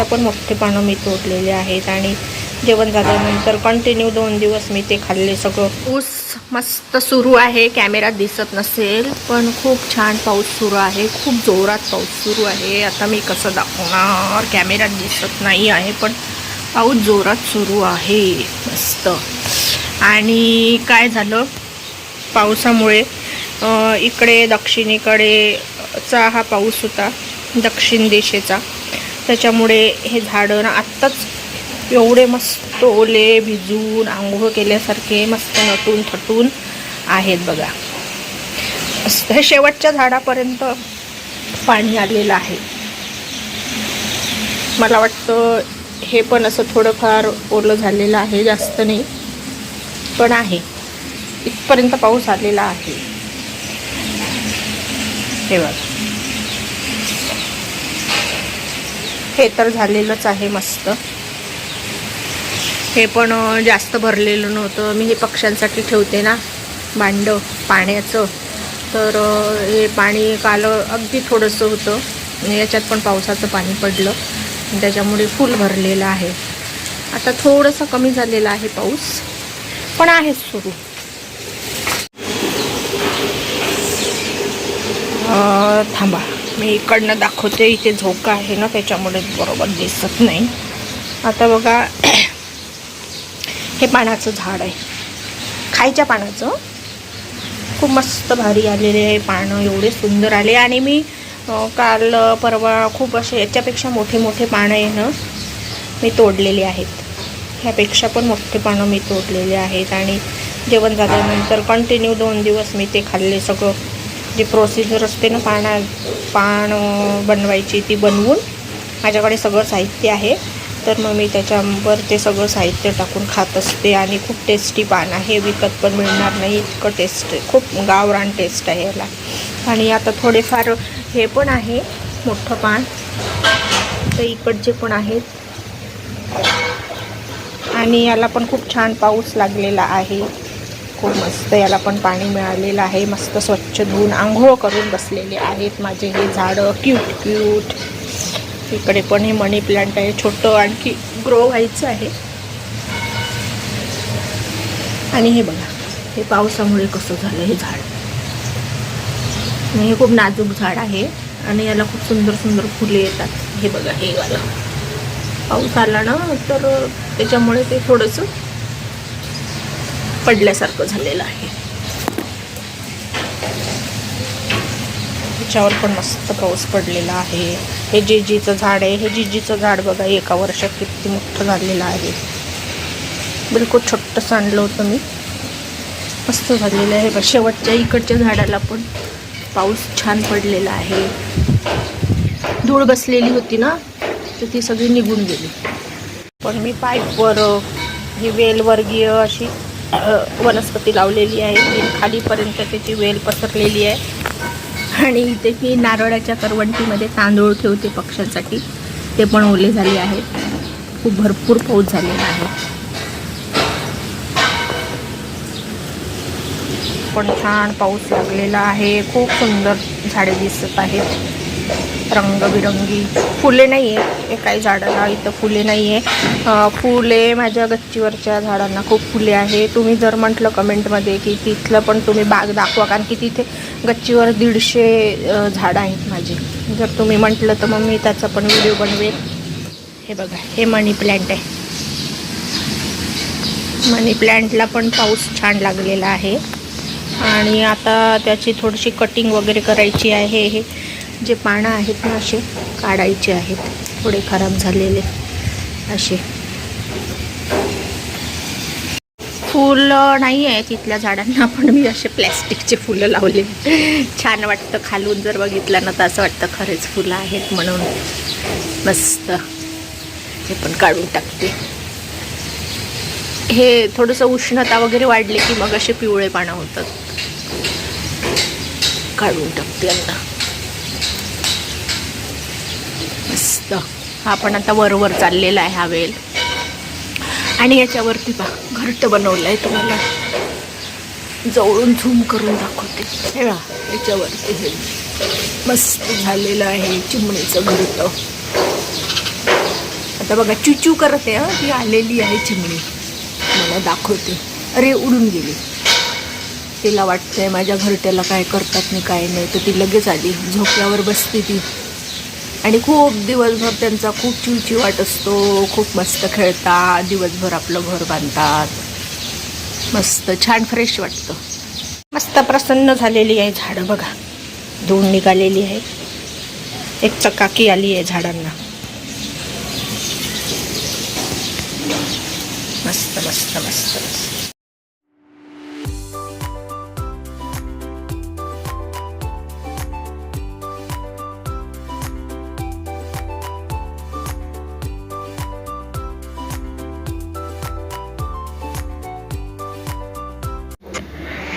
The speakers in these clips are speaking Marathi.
ह्यापेक्षा पण मोठे पानं मी तोडलेले आहेत आणि जेवण झाल्यानंतर कंटिन्यू दोन दिवस मी ते खाल्ले सगळं. ऊस मस्त सुरू आहे कॅमेरा दिसत नसेल पण खूप छान पाऊस सुरू आहे खूप जोरात पाऊस सुरू आहे. आता मी कसं दाखवणार? कॅमेरात दिसत नाही आहे पण पाऊस जोरात सुरू आहे. मस्त. आणि काय झालं? पावसामुळे इकडे दक्षिणेकडेचा हा पाऊस होता दक्षिण दिशेचा. त्याच्यामुळे हे झाडं ना आत्ताच एवढे मस्त ओले भिजून आंघोळ केल्यासारखे मस्त नटून थटून आहेत बघा. हे शेवटच्या झाडापर्यंत पाणी आलेलं आहे. मला वाटतं हे पण असं थोडंफार ओलं झालेलं आहे जास्त नाही पण आहे. इथपर्यंत पाऊस आलेला आहे. हे बघा. हे तर झालेलंच आहे मस्त. हे पण जास्त भरलेलं नव्हतं. मी हे पक्ष्यांसाठी ठेवते ना भांड पाण्याचं. तर हे पाणी काल अगदी थोडंसं होतं. याच्यात पण पावसाचं पाणी पडलं. त्याच्यामुळे फुल भरलेलं आहे. आता थोडंसं कमी झालेलं आहे पाऊस. पण आहे सुरू. थांबा. मी इकडनं दाखवते इथे झोका आहे ना त्याच्यामुळे बरोबर दिसत नाही. आता बघा हे पानाचं झाड आहे. खायच्या पानाचं. खूप मस्त भारी आलेले आहे पानं एवढे सुंदर आले. आणि मी काल परवा खूप असे याच्यापेक्षा मोठे मोठे पानं आहे ना मी तोडलेले आहेत. ह्यापेक्षा पण मोठे पानं मी तोडलेले आहेत. आणि जेवण झाल्यानंतर कंटिन्यू दोन दिवस मी ते खाल्ले सगळं. जी प्रोसिजर असते ना पाना पान बनवायची ती बनवून माझ्याकडे सगळं साहित्य आहे. तर मग मी त्याच्यावर ते सगळं साहित्य टाकून खात असते आणि खूप टेस्टी पान आहे. विकत पण मिळणार नाही इतकं टेस्ट खूप गावरान टेस्ट आहे याला. आणि आता थोडेफार हे पण आहे मोठं पान. तर इकडचे पण आहेत. आणि याला पण खूप छान पाऊस लागलेला आहे. खूप मस्त याला पण पाणी मिळालेलं आहे. मस्त स्वच्छ धुवून आंघोळ करून बसलेले आहेत माझे हे झाडं. क्यूट क्यूट इकडे पण हे मनी प्लांट आहे. छोटं आणखी ग्रो व्हायचं आहे. आणि हे बघा हे पावसामुळे कसं झालं हे झाड. आणि हे खूप नाजूक झाड आहे. आणि याला खूप सुंदर सुंदर फुले येतात. हे बघा हे वाला. पाऊस आला ना तर त्याच्यामुळे ते थोडंसं पडल्यासारखं झालेलं आहे. त्याच्यावर पण मस्त पाऊस पडलेला आहे. हे जिजीचं झाड आहे. हे जिजीचं झाड बघा एका वर्षात किती मोठं झालेलं आहे. बिलकुल छोटंसं आणलं होतं मी. मस्त झालेलं आहे बघा. शेवटच्या इकडच्या झाडाला पण पाऊस छान पडलेला आहे. धूळ बसलेली होती ना तर ती सगळी निघून गेली. पण मी पाईपवर ही वेलवर्गीय अशी वनस्पती लावलेली आहे. ती खालीपर्यंत त्याची वेल पसरलेली आहे. आणि इथे मी नारळाच्या करवंटीमध्ये तांदूळ ठेवते पक्ष्यांसाठी. ते पण ओले झाले आहेत. खूप भरपूर पाऊस झालेला आहे. पण छान पाऊस लागलेला आहे. खूप सुंदर झाडे दिसत आहेत. रंगबिरंगी फुले नाही आहे काही झाडाला इथं फुले नाही आहे फुले माझ्या गच्चीवरच्या झाडांना खूप फुले आहे तुम्ही जर म्हटलं कमेंटमध्ये की तिथलं पण तुम्ही बाग दाखवा कारण की तिथे गच्चीवर दीडशे झाडं आहेत माझी. जर तुम्ही म्हटलं तर मग मी त्याचा पण व्हिडिओ बनवेल हे बघा हे मनी प्लॅन्ट आहे. मनी प्लॅन्टला पण पाऊस छान लागलेला आहे. आणि आता त्याची थोडीशी कटिंग वगैरे करायची आहे. हे जे पानं आहेत ना असे काढायचे आहेत. थोडे खराब झालेले असे. फुलं नाही आहे तिथल्या झाडांना पण मी असे प्लॅस्टिकचे फुलं लावले. छान वाटतं खालून जर बघितलं ना तर असं वाटतं खरेच फुलं आहेत म्हणून. मस्त. हे पण काढून टाकते. हे थोडंसं उष्णता वगैरे वाढली की मग असे पिवळे पानं होतात. काढून टाकते यांना. मस्त हा पण आता वरवर चाललेला आहे हा वेल. आणि याच्यावरती पा घरट बनवलं आहे तुम्हाला. जवळून झूम करून दाखवते. हे बघा याच्यावरती हे. मस्त झालेलं आहे चिमणीचं घरट. आता बघा चुचू करते हा. ती आलेली आहे चिमणी. मला दाखवते. अरे उडून गेली. तिला वाटतंय माझ्या घरट्याला काय करतात नाही काय नाही तर ती लगेच आली. झोक्यावर बसते ती. आणि खूप दिवसभर त्यांचा खूप चिवचिवाट असतो खूप मस्त खेळतात दिवसभर आपलं घर बांधतात. मस्त छान फ्रेश वाटतं. मस्त प्रसन्न झालेली आहे झाडं बघा. धूळ निघालेली आहे. एक चकाकी आली आहे झाडांना. मस्त मस्त मस्त मस्त.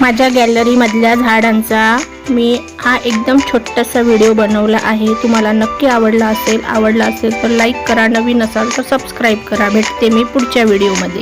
माझ्या गॅलरीमधल्या झाडांचा मी हा एकदम छोटासा व्हिडिओ बनवला आहे. तुम्हाला नक्की आवडला असेल आवडला असेल तर लाईक करा. नवीन असाल तर सबस्क्राईब करा. भेटते मी पुढच्या व्हिडिओमध्ये.